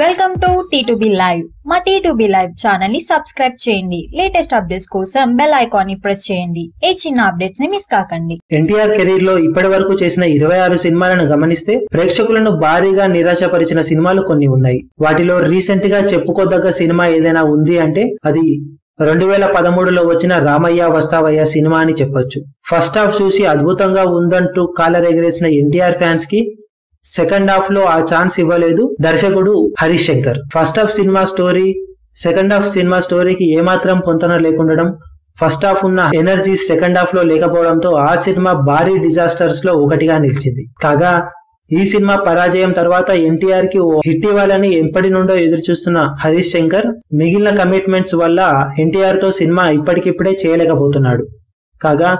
Welcome to T two B live మా T two B live ఛానల్ని subscribe చేయండి. Latest updates కోసం bell ఐకాన్ని ప్రెస్ చేయండి. ఏ చిన్న అప్డేట్స్ని మిస్ కాకండి. ఎన్టీఆర్ కెరీర్లో ఇప్పటి వరకు చేసిన ఇరవై ఆరు సినిమాలను గమనిస్తే ప్రేక్షకులను భారీగా నిరాశపరిచిన సినిమాలు కొన్ని ఉన్నాయి. వాటిలో రీసెంట్గా చెప్పుకోదగ్గ సినిమా ఏదైనా ఉంది అంటే అది రెండు వేల పదమూడులో వచ్చిన రామయ్య వస్తావయ్య సినిమా అని చెప్పొచ్చు. ఫస్ట్ హాఫ్ చూసి అద్భుతంగా ఉందంటూ కాలరెగరేసిన ఎన్టీఆర్ ఫ్యాన్స్కి సెకండ్ హాఫ్లో ఆ ఛాన్స్ ఇవ్వలేదు దర్శకుడు Harish Shankar first half cinema story second half cinema స్టోరీకి ఏమాత్రం పొంతన లేకుండడం ఫస్ట్ హాఫ్ ఉన్న ఎనర్జీ సెకండ్ హాఫ్లో లేకపోవడంతో ఆ సినిమా భారీ డిజాస్టర్స్లో ఒకటిగా నిలిచింది. కాగా ఈ సినిమా పరాజయం తర్వాత ఎన్టీఆర్కి ఓ హిట్ ఇవ్వాలని ఎప్పటి నుండో ఎదురు చూస్తున్న హరీష్ శంకర్ మిగిలిన కమిట్మెంట్స్ వల్ల ఎన్టీఆర్తో సినిమా ఇప్పటికిప్పుడే చేయలేకపోతున్నాడు. కాగా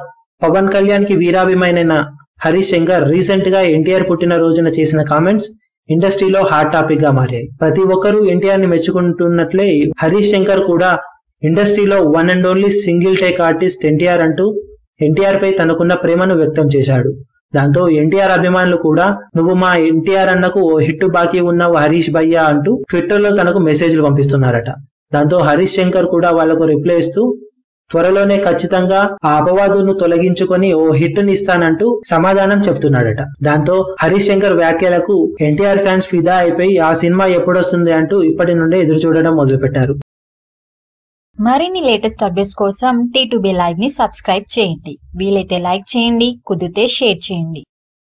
పవన్ కళ్యాణ్కి వీరాభిమైన హరీష్ శంకర్ రీసెంట్గా ఎన్టీఆర్ పుట్టిన రోజున చేసిన కామెంట్స్ ఇండస్ట్రీలో హాట్ టాపిక్గా మారాయి. ప్రతి ఒక్కరూ ఎన్టీఆర్ని మెచ్చుకుంటున్నట్లే హరీష్ శంకర్ కూడా ఇండస్ట్రీలో one and only single take artist NTR అంటూ ఎన్టీఆర్ పై తనకున్న ప్రేమను వ్యక్తం చేశాడు. దాంతో ఎన్టీఆర్ అభిమానులు కూడా నువ్వు మా ఎన్టీఆర్ అన్నకు ఓ హిట్ బాకీ ఉన్నావు హరీష్ భయ్యా అంటూ ట్విట్టర్లో తనకు మెసేజ్లు పంపిస్తున్నారట. దాంతో హరీష్ శంకర్ కూడా వాళ్ళకు రిప్లై ఇస్తూ త్వరలోనే ఖచ్చితంగా ఆ అపవాదును తొలగించుకొని ఓ హిట్ని ఇస్తానంటూ సమాధానం చెప్తున్నాడట. దాంతో హరీష్ శంకర్ వ్యాఖ్యలకు ఎన్టీఆర్ ఫ్యాన్స్ ఫిదా అయిపోయి ఆ సినిమా ఎప్పుడొస్తుంది అంటూ ఇప్పటి నుండే ఎదురు చూడడం మొదలుపెట్టారు. మరిన్ని లేటెస్ట్ అప్డేట్స్ కోసం టీ టు బి లైవ్ని సబ్స్క్రైబ్ చేయండి. వీలైతే లైక్ చేయండి కుదిరితే షేర్ చేయండి.